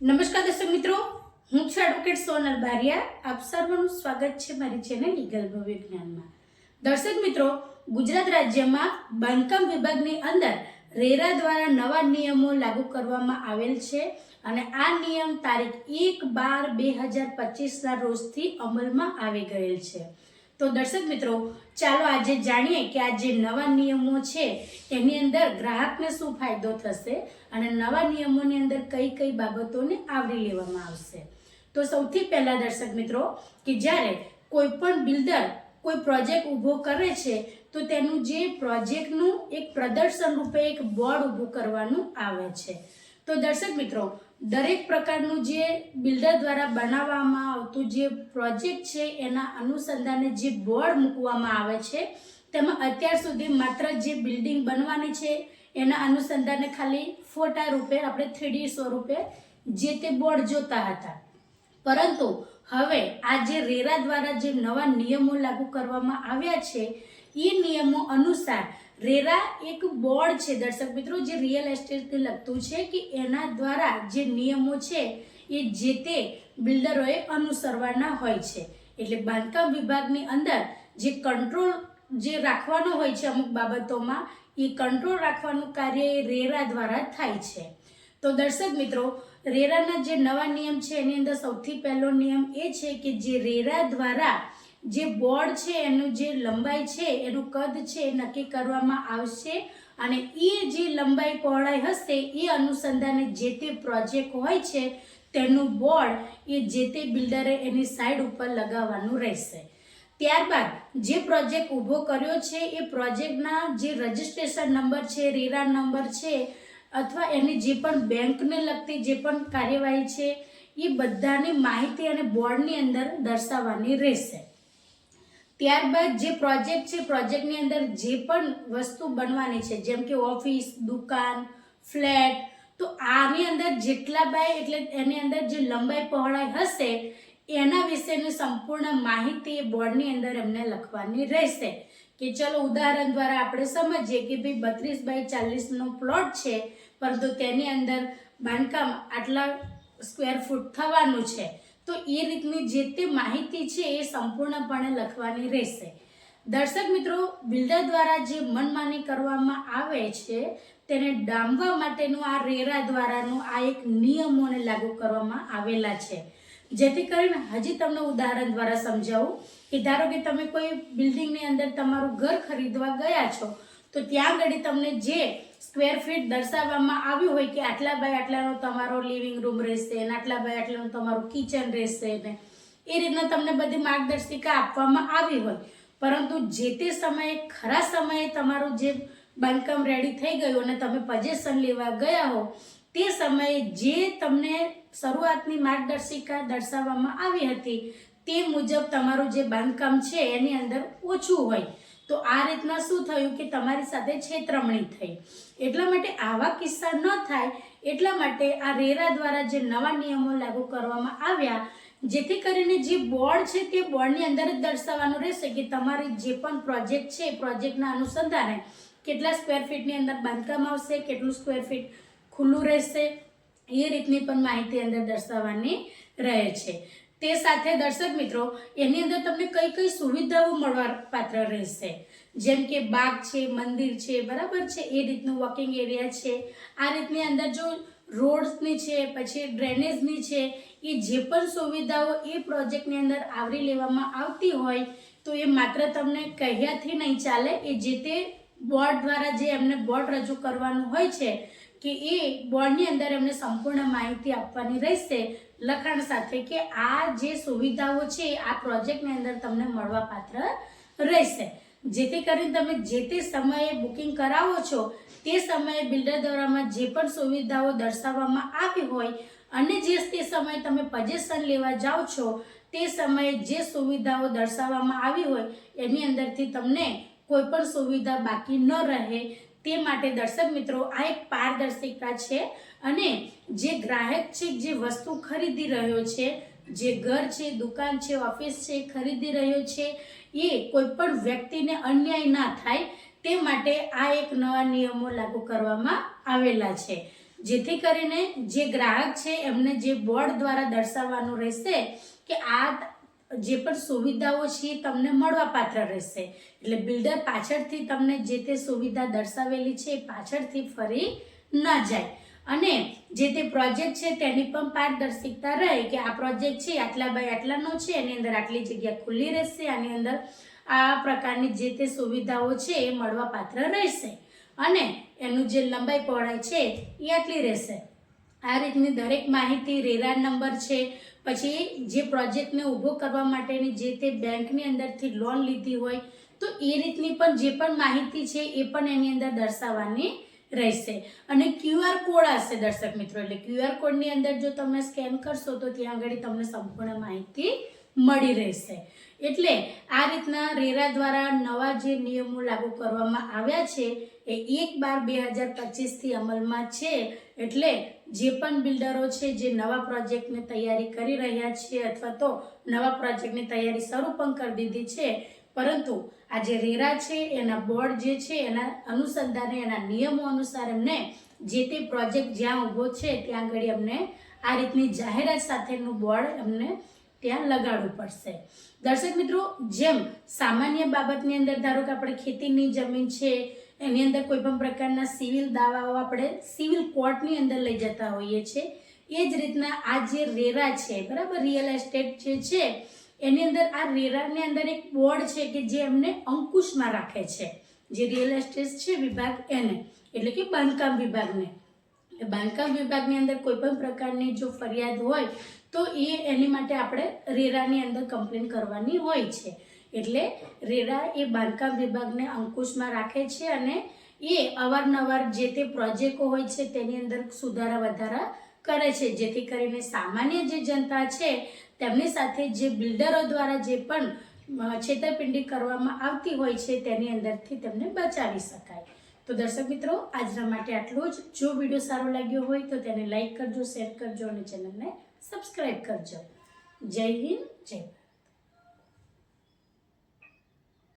નમસ્કાર દર્શક મિત્રો, હું છું એડવોકેટ સોનલ બારિયા. આપ સર્વનું સ્વાગત છે મારી ચેનલ લીગલ વિજ્ઞાનમાં દર્શક મિત્રો, ગુજરાત રાજ્યમાં બાંધકામ વિભાગની અંદર રેરા દ્વારા નવા નિયમો લાગુ કરવામાં આવેલ છે અને આ નિયમ તારીખ એક બાર બે હજાર પચીસના રોજથી અમલમાં આવી ગયેલ છે. તો દર્શક મિત્રો, ચાલો આજે જાણીએ કે આ જે નવા નિયમો છે, એની અંદર ગ્રાહકને શું ફાયદો થશે અને નવા નિયમોની અંદર કઈ કઈ બાબતોને આવરી લેવામાં આવશે. તો સૌથી પહેલાં દર્શક મિત્રો, કે જ્યારે કોઈ પણ બિલ્ડર કોઈ પ્રોજેક્ટ ઊભો કરે છે, તો તેનું જે પ્રોજેક્ટનું એક પ્રદર્શન રૂપે એક બોર્ડ ઊભું કરવાનું આવે છે. તો દર્શક મિત્રો દરેક પ્રકારનું જે બિલ્ડર દ્વારા બનાવવામાં આવતું જે પ્રોજેક્ટ છે, એના અનુસંધાને જે બોર્ડ મૂકવામાં આવે છે, તેમાં અત્યાર સુધી માત્ર જે બિલ્ડિંગ બનવાની છે, એના અનુસંધાને ખાલી ફોટા રૂપે, આપણે થ્રીડી સ્વરૂપે જે તે બોર્ડ જોતા હતા. પરંતુ હવે આ જે રેરા દ્વારા જે નવા નિયમો લાગુ કરવામાં આવ્યા છે એ નિયમો અનુસાર રેરા એક બોર્ડ છે, દર્શક મિત્રો, જે રિયલ એસ્ટેટને લગતું છે કે એના દ્વારા જે નિયમો છે એ જે તે બિલ્ડરોએ અનુસરવાના હોય છે. એટલે બાંધકામ વિભાગની અંદર જે કંટ્રોલ જે રાખવાનો હોય છે અમુક બાબતોમાં, એ કંટ્રોલ રાખવાનું કાર્ય એ રેરા દ્વારા થાય છે. તો દર્શક મિત્રો, રેરાના જે નવા નિયમ છે, એની અંદર સૌથી પહેલો નિયમ એ છે કે જે રેરા દ્વારા જે બોર્ડ છે, એનું જે લંબાઈ છે, એનું કદ છે એ નક્કી કરવામાં આવશે. અને એ જે લંબાઈ પહોળાઈ હશે એ અનુસંધાને જે તે પ્રોજેક્ટ હોય છે, તેનું બોર્ડ એ જે તે બિલ્ડરે એની સાઈડ ઉપર લગાવવાનું રહેશે. ત્યારબાદ જે પ્રોજેક્ટ ઊભો કર્યો છે, એ પ્રોજેક્ટના જે રજિસ્ટ્રેશન નંબર છે, રેરા નંબર છે, અથવા એની જે પણ બેંકને લગતી જે પણ કાર્યવાહી છે એ બધાની માહિતી અને બોર્ડની અંદર દર્શાવવાની રહેશે. ત્યારબાદ જે પ્રોજેક્ટ છે, પ્રોજેક્ટની અંદર જે પણ વસ્તુ બનવાની છે, જેમ કે ઓફિસ, દુકાન, ફ્લેટ, તો આની અંદર જેટલા બાય, એટલે એની અંદર જે લંબાઈ પહોળાઈ હશે, એના વિશેની સંપૂર્ણ માહિતી એ બોર્ડની અંદર એમને લખવાની રહેશે. કે ચલો ઉદાહરણ દ્વારા આપણે સમજીએ કે ભાઈ બત્રીસ બાય ચાલીસનો પ્લોટ છે, પરંતુ તેની અંદર બાંધકામ આટલા સ્ક્વેર ફૂટ થવાનું છે. તો એ રીતની જે તે માહિતી છે એ સંપૂર્ણપણે લખવાની રહેશે. દર્શક મિત્રો બિલ્ડર દ્વારા જે મનમાની કરવામાં આવે છે, તેને ડામવા માટેનું આ રેરા દ્વારાનું આ એક નિયમોને લાગુ કરવામાં આવેલા છે. જેથી કરીને હજી તમને ઉદાહરણ દ્વારા સમજાવું કે ધારો કે તમે કોઈ બિલ્ડિંગની અંદર તમારું ઘર ખરીદવા ગયા છો તો ત્યાં આગળ તમને જે સ્ક્વેર ફીટ દર્શાવવામાં આવ્યું હોય કે આટલા બાય આટલાનો તમારો લિવિંગ રૂમ રહેશે અને આટલા બાય આટલાનું તમારું કિચન રહેશે ને, એ રીતના તમને બધી માર્ગદર્શિકા આપવામાં આવી હોય. પરંતુ જે તે સમયે, ખરા સમયે તમારું જે બાંધકામ રેડી થઈ ગયું અને તમે પજેશન લેવા ગયા હો, તે સમયે જે તમને શરૂઆતની માર્ગદર્શિકા દર્શાવવામાં આવી હતી, તે મુજબ તમારું જે બાંધકામ છે એની અંદર ઓછું હોય. તો આ રીતના શું થયું કે તમારી સાથે છેતરમણી થઈ. એટલા માટે આવા કિસ્સા ન થાય, એટલા માટે આ રેરા દ્વારા જે નવા નિયમો લાગુ કરવામાં આવ્યા, જેથી કરીને જે બોર્ડ છે તે બોર્ડની અંદર જ દર્શાવવાનું રહેશે કે તમારી જે પણ પ્રોજેક્ટ છે પ્રોજેક્ટના અનુસંધાને કેટલા સ્ક્વેર ફીટની અંદર બાંધકામ આવશે, કેટલું સ્ક્વેર ફીટ ખુલ્લું રહેશે, એ રીતની પણ માહિતી અંદર દર્શાવવાની રહે છે. તે સાથે દર્શક મિત્રો, એની અંદર તમને કઈ કઈ સુવિધાઓ મળવા પાત્ર રહેશે? જેમ કે બાગ છે, મંદિર છે, બરાબર છે? એ રીતનું વોકિંગ એરિયા છે. આ રીતની અંદર જો રોડ્સની છે, પછી ડ્રેનેજની છે, એ જે પણ સુવિધાઓ એ પ્રોજેક્ટની અંદર આવરી લેવામાં આવતી હોય, તો એ માત્ર તમને કહ્યાથી નહીં ચાલે. એ જે તે બોર્ડ દ્વારા જે એમને બોર્ડ રજૂ કરવાનું હોય છે કે એ બોર્ડની અંદર એમને સંપૂર્ણ માહિતી આપવાની રહેશે લખાણ સાથે કે આ જે સુવિધાઓ છે, આ પ્રોજેક્ટની અંદર તમને મળવાપાત્ર રહેશે. જેથી કરીને તમે જે તે સમયે બુકિંગ કરાવો છો, તે સમયે બિલ્ડર દ્વારામાં જે પણ સુવિધાઓ દર્શાવવામાં આવી હોય અને જે તે સમયે તમે પજેશન લેવા જાઓ છો, તે સમયે જે સુવિધાઓ દર્શાવવામાં આવી હોય, એની અંદરથી તમને કોઈ પણ સુવિધા બાકી ન રહે. તે માટે દર્શક મિત્રો, આ એક પારદર્શિકા છે અને જે ગ્રાહક છે, જે વસ્તુ ખરીદી રહ્યો છે, જે ઘર છે, દુકાન છે, ઓફિસ છે, ખરીદી રહ્યો છે, એ કોઈ પણ વ્યક્તિને અન્યાય ના થાય, તે માટે આ એક નવા નિયમો લાગુ કરવામાં આવેલા છે. જેથી કરીને જે ગ્રાહક છે, એમને જે બોર્ડ દ્વારા દર્શાવવાનું રહેશે કે આ જે પણ સુવિધાઓ છે એ તમને મળવાપાત્ર રહેશે. એટલે બિલ્ડર પાછળથી તમને જે તે સુવિધા દર્શાવેલી છે એ પાછળથી ફરી ન જાય. અને જે તે પ્રોજેક્ટ છે તેની પણ પારદર્શિકતા રહે કે આ પ્રોજેક્ટ છે, આટલા બાય આટલાનો છે, એની અંદર આટલી જગ્યા ખુલ્લી રહેશે, આની અંદર આ પ્રકારની જે તે સુવિધાઓ છે એ મળવાપાત્ર રહેશે. અને એનું જે લંબાઈ પહોળાઈ છે એ આટલી રહેશે. આ રીતની દરેક માહિતી રેરા નંબર છે. પછી જે પ્રોજેક્ટને ઊભો કરવા માટેની જે તે બેંકની અંદરથી લોન લીધી હોય, તો એ રીતની પણ જે પણ માહિતી છે એ પણ એની અંદર દર્શાવવાની રહેશે. અને ક્યુઆર કોડ હશે દર્શક મિત્રો, એટલે ક્યુઆર કોડની અંદર જો તમે સ્કેન કરશો, તો ત્યાં આગળ તમને સંપૂર્ણ માહિતી મળી રહેશે. એટલે આ રીતના રેરા દ્વારા નવા જે નિયમો લાગુ કરવામાં આવ્યા છે, એ એક બાર બે હજાર પચીસથી અમલમાં છે. એટલે જે પણ બિલ્ડરો છે જે નવા પ્રોજેક્ટની તૈયારી કરી રહ્યા છે અથવા તો નવા પ્રોજેક્ટની તૈયારી શરૂ પણ કરી દીધી છે, પરંતુ આ જે રેરા છે, એના બોર્ડ જે છે, એના અનુસંધાને, એના નિયમો અનુસાર એમને જે તે પ્રોજેક્ટ જ્યાં ઊભો છે ત્યાં આગળ એમને આ રીતની જાહેરાત સાથેનું બોર્ડ એમને ત્યાં લગાડવું પડશે. દર્શક મિત્રો, જેમ સામાન્ય બાબતની અંદર ધારો કે આપણે ખેતીની જમીન છે એની અંદર કોઈ પણ પ્રકારના સિવિલ દાવાઓ આપણે સિવિલ કોર્ટની અંદર લઈ જતા હોઈએ છીએ. એ જ રીતના આ જે રેરા છે, બરાબર? રિયલ એસ્ટેટ જે છે, એની અંદર આ રેરાની અંદર એક બોર્ડ છે કે જે એમને અંકુશમાં રાખે છે. જે રિયલ એસ્ટેટ છે, વિભાગ એને, એટલે કે બાંધકામ વિભાગને. એ બાંધકામ વિભાગની અંદર કોઈ પણ પ્રકારની જો ફરિયાદ હોય, તો એ એની માટે આપણે રેરાની અંદર કમ્પ્લેન કરવાની હોય છે. એટલે રેરા એ બાંધકામ વિભાગને અંકુશમાં રાખે છે અને એ અવારનવાર જે તે પ્રોજેક્ટો હોય છે તેની અંદર સુધારા વધારા કરે છે. જેથી કરીને સામાન્ય જે જનતા છે તેમની સાથે જે બિલ્ડરો દ્વારા જે પણ છેતરપિંડી કરવામાં આવતી હોય છે તેની અંદરથી તેમને બચાવી શકાય. તો દર્શક મિત્રો, આજના માટે આટલું જ. જો વીડિયો સારો લાગ્યો હોય તો તેને લાઈક કરજો, શેર કરજો અને ચેનલને સબસ્ક્રાઈબ કરજો. જય હિન્દ, જય